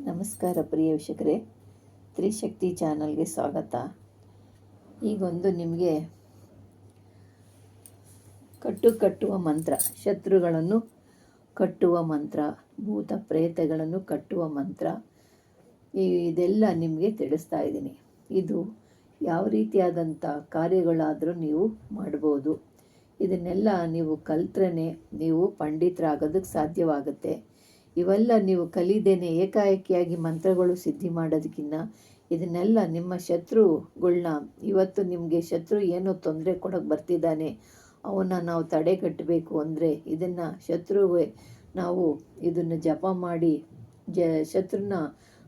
ನಮಸ್ಕಾರ ಪ್ರಿಯ ವೀಕ್ಷಕರೇ. ತ್ರಿಶಕ್ತಿ ಚಾನಲ್ಗೆ ಸ್ವಾಗತ. ಈಗೊಂದು ನಿಮಗೆ ಕಟ್ಟು ಕಟ್ಟುವ ಮಂತ್ರ, ಶತ್ರುಗಳನ್ನು ಕಟ್ಟುವ ಮಂತ್ರ, ಭೂತ ಪ್ರೇತಗಳನ್ನು ಕಟ್ಟುವ ಮಂತ್ರ, ಈ- ಇದೆಲ್ಲ ನಿಮಗೆ ತಿಳಿಸ್ತಾ ಇದ್ದೀನಿ. ಇದು ಯಾವ ರೀತಿಯಾದಂಥ ಕಾರ್ಯಗಳಾದರೂ ನೀವು ಮಾಡ್ಬೋದು. ಇದನ್ನೆಲ್ಲ ನೀವು ಕಲ್ತ್ರೇ ನೀವು ಪಂಡಿತರಾಗೋದಕ್ಕೆ ಸಾಧ್ಯವಾಗುತ್ತೆ. ಇವೆಲ್ಲ ನೀವು ಕಲಿದೇನೆ ಏಕಾಏಕಿಯಾಗಿ ಮಂತ್ರಗಳು ಸಿದ್ಧಿ ಮಾಡೋದಕ್ಕಿಂತ ಇದನ್ನೆಲ್ಲ ನಿಮ್ಮ ಶತ್ರುಗಳ್ನ ಇವತ್ತು ನಿಮಗೆ ಶತ್ರು ಏನೋ ತೊಂದರೆ ಕೊಡೋಕೆ ಬರ್ತಿದ್ದಾನೆ, ಅವನ್ನ ನಾವು ತಡೆಗಟ್ಟಬೇಕು ಅಂದರೆ ಇದನ್ನು ಶತ್ರುವೆ ನಾವು ಇದನ್ನು ಜಪ ಮಾಡಿ ಜ ಶತ್ರುನ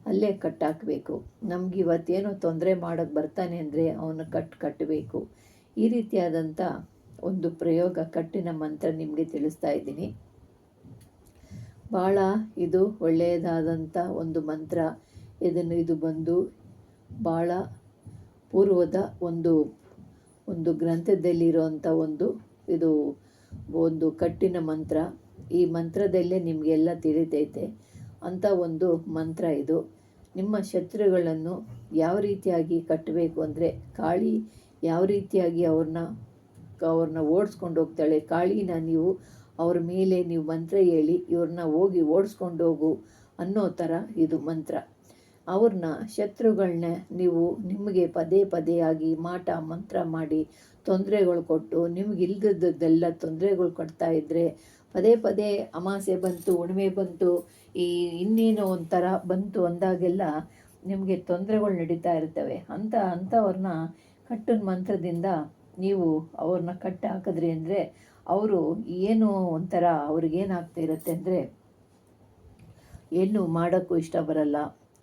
ಅಲ್ಲೇ ಕಟ್ಟಾಕಬೇಕು. ನಮ್ಗೆ ಇವತ್ತೇನೋ ತೊಂದರೆ ಮಾಡೋಕ್ಕೆ ಬರ್ತಾನೆ ಅಂದರೆ ಅವನು ಕಟ್ ಕಟ್ಟಬೇಕು ಈ ರೀತಿಯಾದಂಥ ಒಂದು ಪ್ರಯೋಗ ಕಟ್ಟಿನ ಮಂತ್ರ ನಿಮಗೆ ತಿಳಿಸ್ತಾ ಇದ್ದೀನಿ. ಭಾಳ ಇದು ಒಳ್ಳೆಯದಾದಂಥ ಒಂದು ಮಂತ್ರ. ಇದನ್ನು ಇದು ಬಂದು ಭಾಳ ಪೂರ್ವದ ಒಂದು ಒಂದು ಗ್ರಂಥದಲ್ಲಿರುವಂಥ ಒಂದು, ಇದು ಒಂದು ಕಟ್ಟಿನ ಮಂತ್ರ. ಈ ಮಂತ್ರದಲ್ಲೇ ನಿಮಗೆಲ್ಲ ತಿಳಿತೈತೆ. ಅಂಥ ಒಂದು ಮಂತ್ರ ಇದು. ನಿಮ್ಮ ಶತ್ರುಗಳನ್ನು ಯಾವ ರೀತಿಯಾಗಿ ಕಟ್ಟಬೇಕು ಅಂದರೆ ಕಾಳಿ ಯಾವ ರೀತಿಯಾಗಿ ಅವ್ರನ್ನ ಅವ್ರನ್ನ ಓಡಿಸ್ಕೊಂಡು ಹೋಗ್ತಾಳೆ, ಕಾಳಿನ ನೀವು ಅವ್ರ ಮೇಲೆ ನೀವು ಮಂತ್ರ ಹೇಳಿ, ಇವ್ರನ್ನ ಹೋಗಿ ಓಡಿಸ್ಕೊಂಡು ಹೋಗು ಅನ್ನೋ ಥರ ಇದು ಮಂತ್ರ. ಅವ್ರನ್ನ ಶತ್ರುಗಳನ್ನ ನೀವು ನಿಮಗೆ ಪದೇ ಪದೇ ಆಗಿ ಮಾಟ ಮಂತ್ರ ಮಾಡಿ ತೊಂದರೆಗಳು ಕೊಟ್ಟು, ನಿಮ್ಗೆ ಇಲ್ದದ್ದೆಲ್ಲ ತೊಂದರೆಗಳು ಕೊಡ್ತಾ ಇದ್ದರೆ ಪದೇ ಪದೇ ಅಮಾಸೆ ಬಂತು ಉಣಿಮೆ ಬಂತು, ಈ ಇನ್ನೇನೋ ಒಂಥರ ಬಂತು ಅಂದಾಗೆಲ್ಲ ನಿಮಗೆ ತೊಂದರೆಗಳು ನಡೀತಾ ಇರ್ತವೆ. ಅಂತ ಅಂಥವ್ರನ್ನ ಕಟ್ಟಿನ ಮಂತ್ರದಿಂದ ನೀವು ಅವ್ರನ್ನ ಕಟ್ಟಾಕಿದ್ರಿ ಅಂದರೆ ಅವರು ಏನು ಒಂಥರ ಅವ್ರಿಗೇನಾಗ್ತಾ ಇರುತ್ತೆ ಅಂದರೆ, ಏನು ಮಾಡೋಕ್ಕೂ ಇಷ್ಟ ಬರಲ್ಲ,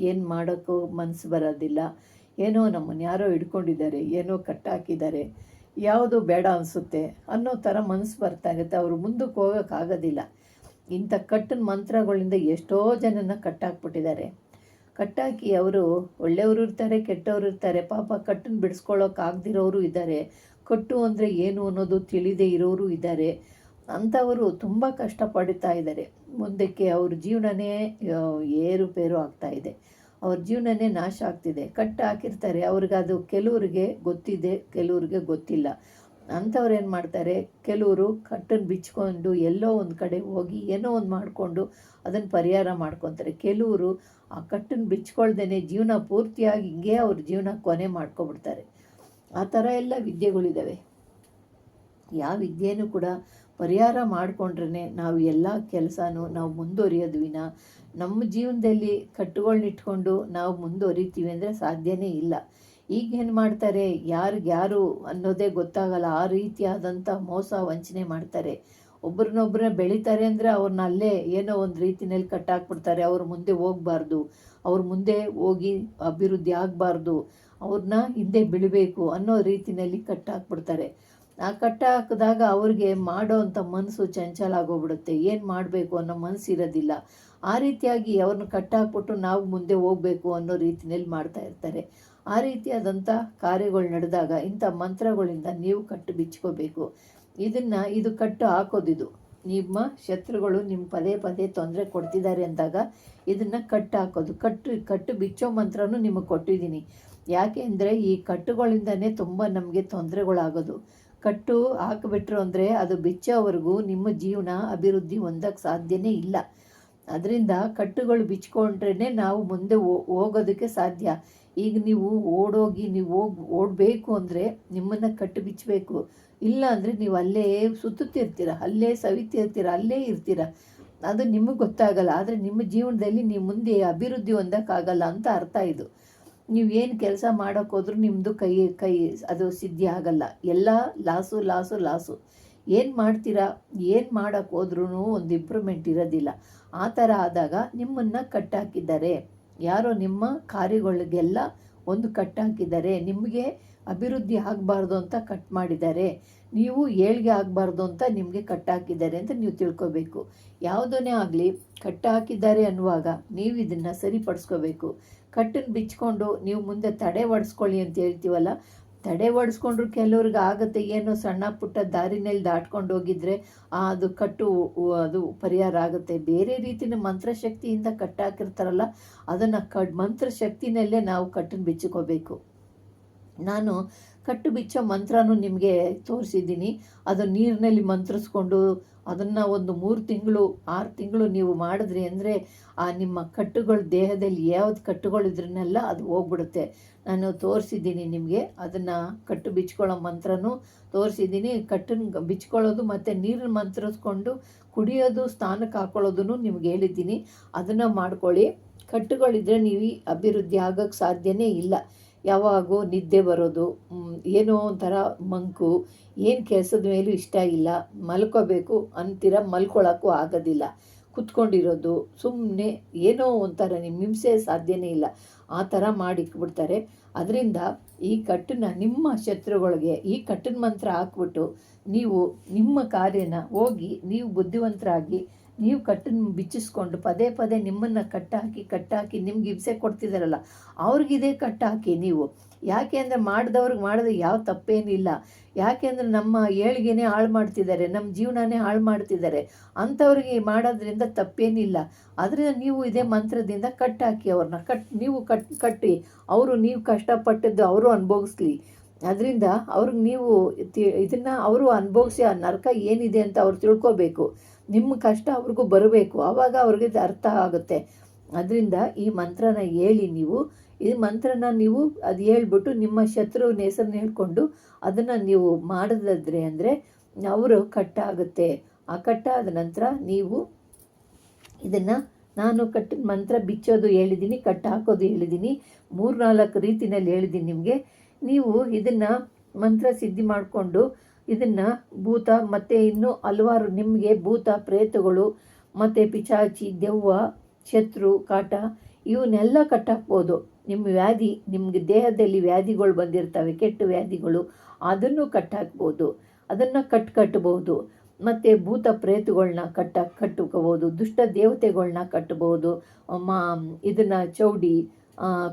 ಏನು ಮಾಡೋಕ್ಕೂ ಮನಸ್ಸು ಬರೋದಿಲ್ಲ, ಏನೋ ನಮ್ಮನ್ನು ಯಾರೋ ಹಿಡ್ಕೊಂಡಿದ್ದಾರೆ, ಏನೋ ಕಟ್ಟಾಕಿದ್ದಾರೆ, ಯಾವುದು ಬೇಡ ಅನಿಸುತ್ತೆ ಅನ್ನೋ ಥರ ಮನಸ್ಸು ಬರ್ತಾ ಇರುತ್ತೆ. ಅವರು ಮುಂದಕ್ಕೆ ಹೋಗೋಕ್ಕಾಗೋದಿಲ್ಲ ಇಂಥ ಕಟ್ಟಿನ ಮಂತ್ರಗಳಿಂದ ಎಷ್ಟೋ ಜನನ ಕಟ್ಟಾಕ್ಬಿಟ್ಟಿದ್ದಾರೆ. ಕಟ್ಟಾಕಿ ಅವರು ಒಳ್ಳೆಯವರು ಇರ್ತಾರೆ, ಕೆಟ್ಟವರು ಇರ್ತಾರೆ, ಪಾಪ ಕಟ್ಟನ್ನು ಬಿಡಿಸ್ಕೊಳ್ಳೋಕ್ಕಾಗದಿರೋರು ಇದ್ದಾರೆ. ಕಟ್ಟು ಅಂದರೆ ಏನು ಅನ್ನೋದು ತಿಳಿದೇ ಇರೋರು ಇದ್ದಾರೆ. ಅಂಥವರು ತುಂಬ ಕಷ್ಟಪಡ್ತಾ ಇದ್ದಾರೆ. ಮುಂದಕ್ಕೆ ಅವ್ರ ಜೀವನನೇ ಏರುಪೇರು ಆಗ್ತಾ ಇದೆ. ಅವ್ರ ಜೀವನನೇ ನಾಶ ಆಗ್ತಿದೆ. ಕಟ್ಟು ಹಾಕಿರ್ತಾರೆ. ಅವ್ರಿಗದು ಕೆಲವ್ರಿಗೆ ಗೊತ್ತಿದೆ, ಕೆಲವ್ರಿಗೆ ಗೊತ್ತಿಲ್ಲ. ಅಂಥವ್ರು ಏನು ಮಾಡ್ತಾರೆ? ಕೆಲವರು ಕಟ್ಟನ್ನು ಬಿಚ್ಕೊಂಡು ಎಲ್ಲೋ ಒಂದು ಕಡೆ ಹೋಗಿ ಏನೋ ಒಂದು ಮಾಡಿಕೊಂಡು ಅದನ್ನು ಪರಿಹಾರ ಮಾಡ್ಕೊತಾರೆ. ಕೆಲವರು ಆ ಕಟ್ಟನ್ನು ಬಿಚ್ಕೊಳ್ದೇ ಜೀವನ ಪೂರ್ತಿಯಾಗಿ ಹಿಂಗೆ ಅವ್ರ ಜೀವನ ಕೊನೆ ಮಾಡ್ಕೊಬಿಡ್ತಾರೆ. ಆ ಥರ ಎಲ್ಲ ವಿದ್ಯೆಗಳಿದ್ದಾವೆ. ಯಾವ ವಿದ್ಯೆನೂ ಕೂಡ ಪರಿಹಾರ ಮಾಡಿಕೊಂಡ್ರೆ ನಾವು ಎಲ್ಲ ಕೆಲಸನೂ ನಾವು ಮುಂದುವರಿಯೋದು ವಿನ. ನಮ್ಮ ಜೀವನದಲ್ಲಿ ಕಟ್ಟುಗಳನ್ನಿಟ್ಕೊಂಡು ನಾವು ಮುಂದುವರಿತೀವಿ ಅಂದರೆ ಸಾಧ್ಯನೇ ಇಲ್ಲ. ಈಗ ಏನು ಮಾಡ್ತಾರೆ? ಯಾರಿಗೆ ಯಾರು ಅನ್ನೋದೇ ಗೊತ್ತಾಗಲ್ಲ. ಆ ರೀತಿಯಾದಂಥ ಮೋಸ ವಂಚನೆ ಮಾಡ್ತಾರೆ. ಒಬ್ರನ್ನೊಬ್ಬರನ್ನ ಬೆಳೀತಾರೆ ಅಂದರೆ ಅವ್ರನ್ನ ಅಲ್ಲೇ ಏನೋ ಒಂದು ರೀತಿನಲ್ಲಿ ಕಟ್ಟಾಕ್ಬಿಡ್ತಾರೆ. ಅವ್ರ ಮುಂದೆ ಹೋಗಬಾರ್ದು. ಅವ್ರ ಮುಂದೆ ಹೋಗಿ ಅಭಿವೃದ್ಧಿ ಆಗಬಾರ್ದು. ಅವ್ರನ್ನ ಹಿಂದೆ ಬಿಡಬೇಕು ಅನ್ನೋ ರೀತಿಯಲ್ಲಿ ಕಟ್ಟಾಕ್ಬಿಡ್ತಾರೆ ಆ ಕಟ್ಟ ಹಾಕಿದಾಗ ಅವ್ರಿಗೆ ಮಾಡೋ ಅಂಥ ಮನಸ್ಸು ಚಂಚಲ ಆಗೋಗ್ಬಿಡುತ್ತೆ. ಏನು ಮಾಡಬೇಕು ಅನ್ನೋ ಮನಸ್ಸು ಇರೋದಿಲ್ಲ. ಆ ರೀತಿಯಾಗಿ ಅವ್ರನ್ನ ಕಟ್ಟಾಕ್ಬಿಟ್ಟು ನಾವು ಮುಂದೆ ಹೋಗಬೇಕು ಅನ್ನೋ ರೀತಿಯಲ್ಲಿ ಮಾಡ್ತಾ ಇರ್ತಾರೆ. ಆ ರೀತಿಯಾದಂಥ ಕಾರ್ಯಗಳು ನಡೆದಾಗ ಇಂಥ ಮಂತ್ರಗಳಿಂದ ನೀವು ಕಟ್ಟು ಬಿಚ್ಕೋಬೇಕು. ಇದನ್ನು ಇದು ಕಟ್ಟು ಹಾಕೋದಿದು ನಿಮ್ಮ ಶತ್ರುಗಳು ನಿಮ್ಮ ಪದೇ ಪದೇ ತೊಂದರೆ ಕೊಡ್ತಿದ್ದಾರೆ ಅಂದಾಗ ಇದನ್ನು ಕಟ್ಟು ಹಾಕೋದು. ಕಟ್ಟು ಕಟ್ಟು ಬಿಚ್ಚೋ ಮಂತ್ರನೂ ನಿಮಗೆ ಕೊಟ್ಟಿದ್ದೀನಿ. ಯಾಕೆ ಅಂದರೆ ಈ ಕಟ್ಟುಗಳಿಂದನೇ ತುಂಬ ನಮಗೆ ತೊಂದರೆಗಳಾಗೋದು. ಕಟ್ಟು ಹಾಕಿಬಿಟ್ರು ಅಂದರೆ ಅದು ಬಿಚ್ಚೋವರೆಗೂ ನಿಮ್ಮ ಜೀವನ, ಅಭಿವೃದ್ಧಿ ಹೊಂದಕ್ಕೆ ಸಾಧ್ಯನೇ ಇಲ್ಲ. ಅದರಿಂದ ಕಟ್ಟುಗಳು ಬಿಚ್ಕೊಂಡ್ರೇ ನಾವು ಮುಂದೆ ಹೋಗೋದಕ್ಕೆ ಸಾಧ್ಯ. ಈಗ ನೀವು ಓಡೋಗಿ ನೀವು ಹೋಗಿ, ಓಡಬೇಕು ಅಂದರೆ ನಿಮ್ಮನ್ನು ಕಟ್ಟು ಬಿಚ್ಚಬೇಕು ಇಲ್ಲ ಅಂದರೆ ನೀವು ಅಲ್ಲೇ ಸುತ್ತುತ್ತಿರ್ತೀರ, ಅಲ್ಲೇ ಸವಿತಿರ್ತೀರ, ಅಲ್ಲೇ ಇರ್ತೀರ. ಅದು ನಿಮಗೆ ಗೊತ್ತಾಗಲ್ಲ. ಆದರೆ ನಿಮ್ಮ ಜೀವನದಲ್ಲಿ ನೀವು ಮುಂದೆ ಅಭಿವೃದ್ಧಿ ಹೊಂದಕ್ಕಾಗಲ್ಲ ಅಂತ ಅರ್ಥ ಇದು. ನೀವು ಏನು ಕೆಲಸ ಮಾಡೋಕ್ಕೋದ್ರೂ ನಿಮ್ಮದು ಕೈ ಕೈ ಅದು ಸಿದ್ಧಿ ಆಗಲ್ಲ. ಎಲ್ಲ ಲಾಸು ಲಾಸು ಲಾಸು. ಏನು ಮಾಡ್ತೀರಾ? ಏನು ಮಾಡೋಕೆ ಹೋದ್ರೂ ಒಂದು ಇಂಪ್ರೂವ್ಮೆಂಟ್ ಇರೋದಿಲ್ಲ. ಆ ಥರ ಆದಾಗ ನಿಮ್ಮನ್ನು ಕಟ್ಟಾಕಿದ್ದಾರೆ. ಯಾರೋ ನಿಮ್ಮ ಕಾರ್ಯಗಳಿಗೆಲ್ಲ ಒಂದು ಕಟ್ಟಾಕಿದ್ದಾರೆ. ನಿಮಗೆ ಅಭಿವೃದ್ಧಿ ಆಗಬಾರ್ದು ಅಂತ ಕಟ್ ಮಾಡಿದ್ದಾರೆ. ನೀವು ಏಳ್ಗೆ ಆಗಬಾರ್ದು ಅಂತ ನಿಮಗೆ ಕಟ್ಟಾಕಿದ್ದಾರೆ ಅಂತ ನೀವು ತಿಳ್ಕೊಬೇಕು. ಯಾವುದನ್ನೇ ಆಗಲಿ ಕಟ್ಟಾಕಿದ್ದಾರೆ ಅನ್ನುವಾಗ ನೀವು ಇದನ್ನು ಸರಿಪಡಿಸ್ಕೋಬೇಕು. ಕಟ್ಟನ್ನು ಬಿಚ್ಕೊಂಡು ನೀವು ಮುಂದೆ ತಡೆ ಒಡಿಸ್ಕೊಳ್ಳಿ ಅಂತ ಹೇಳ್ತೀವಲ್ಲ, ತಡೆ ಒಡಿಸ್ಕೊಂಡ್ರು ಕೆಲವ್ರಿಗೆ ಆಗುತ್ತೆ. ಏನೋ ಸಣ್ಣ ಪುಟ್ಟ ದಾರಿನಲ್ಲಿ ದಾಟ್ಕೊಂಡು ಹೋಗಿದ್ರೆ ಅದು ಕಟ್ಟು ಅದು ಪರಿಹಾರ ಆಗುತ್ತೆ. ಬೇರೆ ರೀತಿಯ ಮಂತ್ರಶಕ್ತಿಯಿಂದ ಕಟ್ಟಾಕಿರ್ತಾರಲ್ಲ, ಅದನ್ನು ಕಡ್, ಮಂತ್ರಶಕ್ತಿನಲ್ಲೇ ನಾವು ಕಟ್ಟನ್ನು ಬಿಚ್ಚಿಕೋಬೇಕು ನಾನು ಕಟ್ಟು ಬಿಚ್ಚೋ ಮಂತ್ರನೂ ನಿಮಗೆ ತೋರಿಸಿದ್ದೀನಿ. ಅದು ನೀರಿನಲ್ಲಿ ಮಂತ್ರಿಸ್ಕೊಂಡು ಅದನ್ನು ಒಂದು ಮೂರು ತಿಂಗಳು, ಆರು ತಿಂಗಳು ನೀವು ಮಾಡಿದ್ರಿ ಅಂದರೆ ಆ ನಿಮ್ಮ ಕಟ್ಟುಗಳು ದೇಹದಲ್ಲಿ ಯಾವ್ದು ಕಟ್ಟುಗಳಿದ್ರನ್ನೆಲ್ಲ ಅದು ಹೋಗ್ಬಿಡುತ್ತೆ. ನಾನು ತೋರಿಸಿದ್ದೀನಿ ನಿಮಗೆ ಅದನ್ನು ಕಟ್ಟು ಬಿಚ್ಕೊಳ್ಳೋ ಮಂತ್ರನೂ ತೋರಿಸಿದ್ದೀನಿ. ಕಟ್ಟನ್ನು ಬಿಚ್ಕೊಳ್ಳೋದು ಮತ್ತು ನೀರನ್ನು ಮಂತ್ರಿಸ್ಕೊಂಡು ಕುಡಿಯೋದು, ಸ್ಥಾನಕ್ಕೆ ಹಾಕೊಳ್ಳೋದನ್ನು ನಿಮ್ಗೆ ಹೇಳಿದ್ದೀನಿ. ಅದನ್ನು ಮಾಡ್ಕೊಳ್ಳಿ. ಕಟ್ಟುಗಳಿದ್ರೆ ನೀವು ಅಭಿವೃದ್ಧಿ ಆಗೋಕ್ಕೆ ಸಾಧ್ಯನೇ ಇಲ್ಲ. ಯಾವಾಗೂ ನಿದ್ದೆ ಬರೋದು ಏನೋ ಒಂಥರ ಮಂಕು, ಏನು ಕೆಲಸದ ಮೇಲೂ ಇಷ್ಟ ಇಲ್ಲ, ಮಲ್ಕೋಬೇಕು ಅಂತೀರ ಮಲ್ಕೊಳ್ಳೋಕ್ಕೂ ಆಗೋದಿಲ್ಲ. ಕುತ್ಕೊಂಡಿರೋದು ಸುಮ್ಮನೆ ಏನೋ ಒಂಥರ ನಿಮ್ಮ ಹಿಂಸೆ ಸಾಧ್ಯನೇ ಇಲ್ಲ. ಆ ಥರ ಮಾಡಿಕ್ಬಿಡ್ತಾರೆ ಅದರಿಂದ ಈ ಕಟ್ಟನ್ನ ನಿಮ್ಮ ಶತ್ರುಗಳಿಗೆ ಈ ಕಟ್ಟಿನ ಮಂತ್ರ ಹಾಕ್ಬಿಟ್ಟು ನೀವು ನಿಮ್ಮ ಕಾರ್ಯನ ಹೋಗಿ ನೀವು ಬುದ್ಧಿವಂತರಾಗಿ ನೀವು ಕಟ್ಟನ್ನು ಬಿಚ್ಚಿಸ್ಕೊಂಡು ಪದೇ ಪದೇ ನಿಮ್ಮನ್ನು ಕಟ್ಟಾಕಿ ಕಟ್ಟಾಕಿ ನಿಮ್ಗೆ ಹಿಂಸೆ ಕೊಡ್ತಿದ್ದಾರಲ್ಲ ಅವ್ರಿಗಿದೇ ಕಟ್ಟಾಕಿ ನೀವು. ಯಾಕೆ ಅಂದರೆ ಮಾಡಿದವ್ರಿಗೆ ಮಾಡಿದ್ರೆ ಯಾವ ತಪ್ಪೇನಿಲ್ಲ. ಯಾಕೆ ಅಂದರೆ ನಮ್ಮ ಏಳಿಗೆನೇ ಹಾಳು ಮಾಡ್ತಿದ್ದಾರೆ, ನಮ್ಮ ಜೀವನನೇ ಹಾಳು ಮಾಡ್ತಿದ್ದಾರೆ. ಅಂಥವ್ರಿಗೆ ಮಾಡೋದ್ರಿಂದ ತಪ್ಪೇನಿಲ್ಲ. ಅದರಿಂದ ನೀವು ಇದೇ ಮಂತ್ರದಿಂದ ಕಟ್ಟಾಕಿ ಅವ್ರನ್ನ. ಕಟ್, ನೀವು ಕಟ್, ಕಟ್ಟಿ. ಅವರು ನೀವು ಕಷ್ಟಪಟ್ಟದ್ದು ಅವರು ಅನುಭವಿಸ್ಲಿ. ಅದರಿಂದ ಅವ್ರಿಗೆ ನೀವು ಇದನ್ನು ಅವರು ಅನುಭವಿಸಿ ಆ ನರಕ ಏನಿದೆ ಅಂತ ಅವ್ರು ತಿಳ್ಕೊಬೇಕು. ನಿಮ್ಮ ಕಷ್ಟ ಅವ್ರಿಗೂ ಬರಬೇಕು. ಆವಾಗ ಅವ್ರಿಗೆ ಅರ್ಥ ಆಗುತ್ತೆ. ಅದರಿಂದ ಈ ಮಂತ್ರನ ಹೇಳಿ ನೀವು. ಈ ಮಂತ್ರನ ನೀವು ಅದು ಹೇಳ್ಬಿಟ್ಟು ನಿಮ್ಮ ಶತ್ರುವಿನ ಹೆಸರನ್ನ ಹೇಳ್ಕೊಂಡು ಅದನ್ನು ನೀವು ಮಾಡಿದ್ರೆ ಅಂದರೆ ಅವರು ಕಟ್ಟಾಗುತ್ತೆ. ಆ ಕಟ್ಟಾದ ನಂತರ ನೀವು ಇದನ್ನು ನಾನು ಕಟ್ಟಿದ ಮಂತ್ರ ಬಿಚ್ಚೋದು ಹೇಳಿದ್ದೀನಿ ಕಟ್ಟು ಹಾಕೋದು ಹೇಳಿದ್ದೀನಿ ಮೂರು ನಾಲ್ಕು ರೀತಿನಲ್ಲಿ ಹೇಳಿದ್ದೀನಿ ನಿಮಗೆ. ನೀವು ಇದನ್ನು ಮಂತ್ರ ಸಿದ್ಧಿ ಮಾಡಿಕೊಂಡು ಇದನ್ನು ಭೂತ ಮತ್ತು ಇನ್ನೂ ಹಲವಾರು ನಿಮಗೆ ಭೂತ ಪ್ರೇತಗಳು ಮತ್ತು ಪಿಚಾಚಿ ದೆವ್ವ, ಶತ್ರು, ಕಾಟ ಇವನ್ನೆಲ್ಲ ಕಟ್ಟಾಕ್ಬೋದು. ನಿಮ್ಮ ವ್ಯಾಧಿ, ನಿಮಗೆ ದೇಹದಲ್ಲಿ ವ್ಯಾಧಿಗಳು ಬಂದಿರ್ತವೆ, ಕೆಟ್ಟ ವ್ಯಾಧಿಗಳು, ಅದನ್ನು ಕಟ್ಟಾಕ್ಬೋದು. ಅದನ್ನು ಕಟ್ ಕಟ್ಬೋದು. ಮತ್ತು ಭೂತ ಪ್ರೇತಗಳನ್ನ ಕಟ್ಟ ಕಟ್ಟುಕೋಬೋದು. ದುಷ್ಟ ದೇವತೆಗಳನ್ನ ಕಟ್ಟಬಹುದು ಮಾ, ಇದನ್ನು ಚೌಡಿ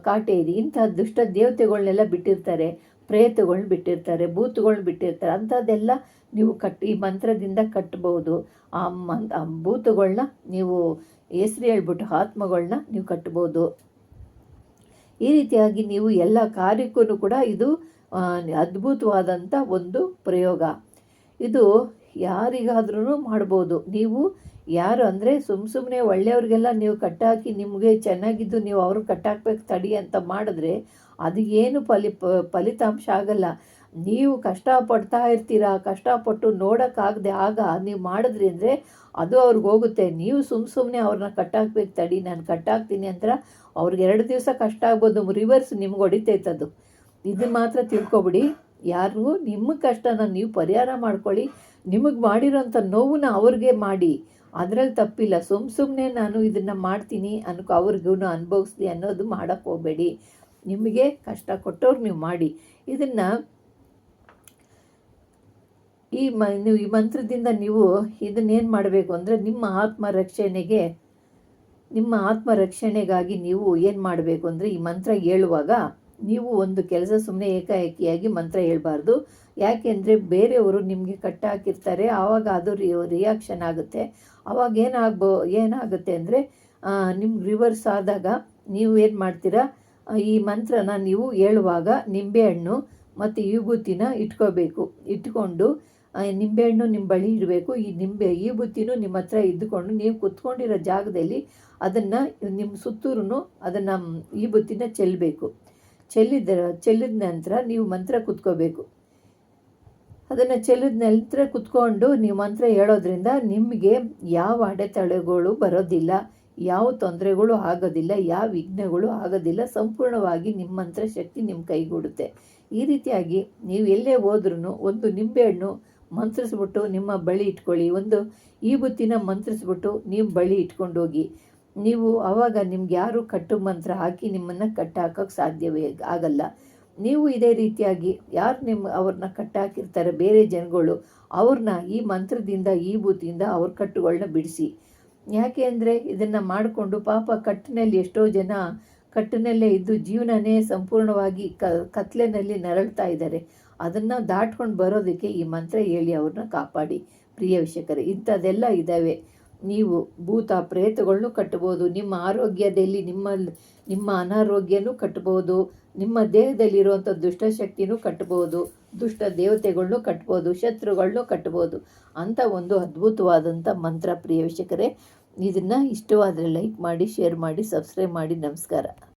ಕಾಟೇರಿ ಇಂಥ ದುಷ್ಟ ದೇವತೆಗಳನ್ನೆಲ್ಲ ಬಿಟ್ಟಿರ್ತಾರೆ. ಪ್ರೇತಗಳ್ನ ಬಿಟ್ಟಿರ್ತಾರೆ ಭೂತಗಳ್ನ ಬಿಟ್ಟಿರ್ತಾರೆ, ಅಂಥದ್ದೆಲ್ಲ ನೀವು ಕಟ್, ಈ ಮಂತ್ರದಿಂದ ಕಟ್ಟಬಹುದು ಆ ಮಂತ್, ಆ ಭೂತಗಳನ್ನ ನೀವು ಹೆಸ್ರು ಹೇಳ್ಬಿಟ್ಟು ಆತ್ಮಗಳನ್ನ ನೀವು ಕಟ್ಬೋದು. ಈ ರೀತಿಯಾಗಿ ನೀವು ಎಲ್ಲ ಕಾರ್ಯಕ್ಕೂ ಕೂಡ ಇದು ಅದ್ಭುತವಾದಂಥ ಒಂದು ಪ್ರಯೋಗ. ಇದು ಯಾರಿಗಾದ್ರೂ ಮಾಡ್ಬೋದು. ನೀವು ಯಾರು ಅಂದರೆ ಸುಮ್ಮ ಸುಮ್ಮನೆ ಒಳ್ಳೆಯವ್ರಿಗೆಲ್ಲ ನೀವು ಕಟ್ಟಾಕಿ ನಿಮಗೆ ಚೆನ್ನಾಗಿದ್ದು ನೀವು ಅವರು ಕಟ್ಟಾಕ್ಬೇಕು ತಡಿ ಅಂತ ಮಾಡಿದ್ರೆ ಅದು ಏನು ಫಲಿ ಫಲಿತಾಂಶ ಆಗಲ್ಲ. ನೀವು ಕಷ್ಟಪಡ್ತಾ ಇರ್ತೀರಾ, ಕಷ್ಟಪಟ್ಟು ನೋಡೋಕ್ಕಾಗದೆ ಆಗ ನೀವು ಮಾಡಿದ್ರಿ ಅಂದರೆ ಅದು ಅವ್ರಿಗೆ ಹೋಗುತ್ತೆ. ನೀವು ಸುಮ್ಮ ಸುಮ್ಮನೆ ಅವ್ರನ್ನ ಕಟ್ಟಾಕ್ಬೇಕು ತಡಿ, ನಾನು ಕಟ್ಟಾಕ್ತೀನಿ ಅಂತ ಅವ್ರಿಗೆ ಎರಡು ದಿವಸ ಕಷ್ಟ ಆಗ್ಬೋದು ರಿವರ್ಸ್ ನಿಮ್ಗೆ ಹೊಡಿತೈತದು ಇದನ್ನ ಮಾತ್ರ ತಿಳ್ಕೊಬಿಡಿ. ಯಾರು ನಿಮ್ಮ ಕಷ್ಟನ ನೀವು ಪರಿಹಾರ ಮಾಡ್ಕೊಳ್ಳಿ. ನಿಮಗೆ ಮಾಡಿರೋಂಥ ನೋವನ್ನ ಅವ್ರಿಗೆ ಮಾಡಿ. ಅದರಲ್ಲಿ ತಪ್ಪಿಲ್ಲ. ಸುಮ್ ಸುಮ್ಮನೆ ನಾನು ಇದನ್ನು ಮಾಡ್ತೀನಿ ಅನ್ಕೊ, ಅವ್ರಿಗೂ ಅನುಭವಿಸ್ಲಿ ಅನ್ನೋದು ಮಾಡೋಕ್ಕೆ ಹೋಗಬೇಡಿ. ನಿಮಗೆ ಕಷ್ಟ ಕೊಟ್ಟವ್ರು ನೀವು ಮಾಡಿ. ಇದನ್ನು ಈ ಮ, ನೀವು ಈ ಮಂತ್ರದಿಂದ ನೀವು ಇದನ್ನೇನು ಮಾಡಬೇಕು ಅಂದರೆ ನಿಮ್ಮ ಆತ್ಮ ರಕ್ಷಣೆಗೆ ನಿಮ್ಮ ಆತ್ಮ ರಕ್ಷಣೆಗಾಗಿ ನೀವು ಏನು ಮಾಡಬೇಕು ಅಂದರೆ ಈ ಮಂತ್ರ ಹೇಳುವಾಗ ನೀವು ಒಂದು ಕೆಲಸ ಸುಮ್ಮನೆ ಏಕಾಏಕಿಯಾಗಿ ಮಂತ್ರ ಹೇಳ್ಬಾರ್ದು. ಯಾಕೆಂದರೆ ಬೇರೆಯವರು ನಿಮಗೆ ಕಟ್ಟಾಕಿರ್ತಾರೆ, ಆವಾಗ ಅದು ರಿಯಾಕ್ಷನ್ ಆಗುತ್ತೆ. ಆವಾಗ ಏನಾಗ್ಬೋ, ಏನಾಗುತ್ತೆ ಅಂದರೆ ನಿಮ್ಗೆ ರಿವರ್ಸ್ ಆದಾಗ ನೀವು ಏನು ಮಾಡ್ತೀರಾ? ಈ ಮಂತ್ರನ ನೀವು ಹೇಳುವಾಗ ನಿಂಬೆಹಣ್ಣು ಮತ್ತು ವಿಭೂತಿನ ಇಟ್ಕೋಬೇಕು. ಇಟ್ಕೊಂಡು ನಿಂಬೆಹಣ್ಣು ನಿಮ್ಮ ಬಳಿ ಇರಬೇಕು ಈ ನಿಂಬೆ ವಿಭೂತಿನೂ ನಿಮ್ಮ ಹತ್ರ ಇದ್ದುಕೊಂಡು ನೀವು ಕುತ್ಕೊಂಡಿರೋ ಜಾಗದಲ್ಲಿ ಅದನ್ನು ನಿಮ್ಮ ಸುತ್ತೂರು ಅದನ್ನು ವಿಭೂತಿನ ಚೆಲ್ಲಬೇಕು ಚೆಲ್ಲಿದ ಚೆಲ್ಲಿದ ನಂತರ ನೀವು ಮಂತ್ರ ಕುತ್ಕೋಬೇಕು. ಅದನ್ನು ಚೆಲ್ಲಿದ ನಂತರ ಕುತ್ಕೊಂಡು ನೀವು ಮಂತ್ರ ಹೇಳೋದ್ರಿಂದ ನಿಮಗೆ ಯಾವ ಅಡೆತಡೆಗಳು ಬರೋದಿಲ್ಲ, ಯಾವ ತೊಂದರೆಗಳು ಆಗೋದಿಲ್ಲ, ಯಾವ ವಿಘ್ನಗಳು ಆಗೋದಿಲ್ಲ, ಸಂಪೂರ್ಣವಾಗಿ ನಿಮ್ಮ ಮಂತ್ರ ಶಕ್ತಿ ನಿಮ್ಮ ಕೈಗೂಡುತ್ತೆ. ಈ ರೀತಿಯಾಗಿ ನೀವು ಎಲ್ಲೇ ಹೋದ್ರೂ ಒಂದು ನಿಂಬೆಹಣ್ಣು ಮಂತ್ರಿಸ್ಬಿಟ್ಟು ನಿಮ್ಮ ಬಳಿ ಇಟ್ಕೊಳ್ಳಿ, ಒಂದು ಈ ಬುತ್ತಿನ ಮಂತ್ರಿಸ್ಬಿಟ್ಟು ನೀವು ಬಳಿ ಇಟ್ಕೊಂಡು ಹೋಗಿ. ನೀವು ಆವಾಗ ನಿಮ್ಗೆ ಯಾರು ಕಟ್ಟು ಮಂತ್ರ ಹಾಕಿ ನಿಮ್ಮನ್ನು ಕಟ್ಟಾಕೋಕ್ಕೆ ಸಾಧ್ಯವೇ ಆಗಲ್ಲ. ನೀವು ಇದೇ ರೀತಿಯಾಗಿ ಯಾರು ನಿಮ್ಮ ಅವ್ರನ್ನ ಕಟ್ಟಾಕಿರ್ತಾರೆ, ಬೇರೆ ಜನಗಳು ಅವ್ರನ್ನ ಈ ಮಂತ್ರದಿಂದ, ಈ ಬೂತಿಯಿಂದ ಅವ್ರ ಕಟ್ಟುಗಳನ್ನ ಬಿಡಿಸಿ. ಯಾಕೆ ಅಂದರೆ ಇದನ್ನು ಮಾಡಿಕೊಂಡು ಪಾಪ ಕಟ್ಟಿನಲ್ಲಿ ಎಷ್ಟೋ ಜನ ಕಟ್ಟಿನಲ್ಲೇ ಇದ್ದು ಜೀವನನೇ ಸಂಪೂರ್ಣವಾಗಿ ಕ, ಕತ್ಲೆನಲ್ಲಿ ನರಳ್ತಾ ಇದ್ದಾರೆ. ಅದನ್ನು ದಾಟ್ಕೊಂಡು ಬರೋದಕ್ಕೆ ಈ ಮಂತ್ರ ಹೇಳಿ ಅವ್ರನ್ನ ಕಾಪಾಡಿ. ಪ್ರಿಯ ವೀಕ್ಷಕರೇ, ಇಂಥದ್ದೆಲ್ಲ ಇದ್ದಾವೆ. ನೀವು ಭೂತ ಪ್ರೇತಗಳನ್ನು ಕಟ್ಬೋದು ನಿಮ್ಮ ಆರೋಗ್ಯದಲ್ಲಿ ನಿಮ್ಮ ನಿಮ್ಮ ಅನಾರೋಗ್ಯನೂ ಕಟ್ಬೋದು ನಿಮ್ಮ ದೇಹದಲ್ಲಿರುವಂಥ ದುಷ್ಟಶಕ್ತಿನೂ ಕಟ್ಬೋದು ದುಷ್ಟ ದೇವತೆಗಳನ್ನು ಕಟ್ಬೋದು ಶತ್ರುಗಳನ್ನೂ ಕಟ್ಬೋದು ಅಂತ ಒಂದು ಅದ್ಭುತವಾದಂಥ ಮಂತ್ರ ಪ್ರಿಯ ವೀಕ್ಷಕರೇ. ಇದನ್ನು ಇಷ್ಟವಾದರೆ ಲೈಕ್ ಮಾಡಿ ಶೇರ್ ಮಾಡಿ ಸಬ್ಸ್ಕ್ರೈಬ್ ಮಾಡಿ. ನಮಸ್ಕಾರ.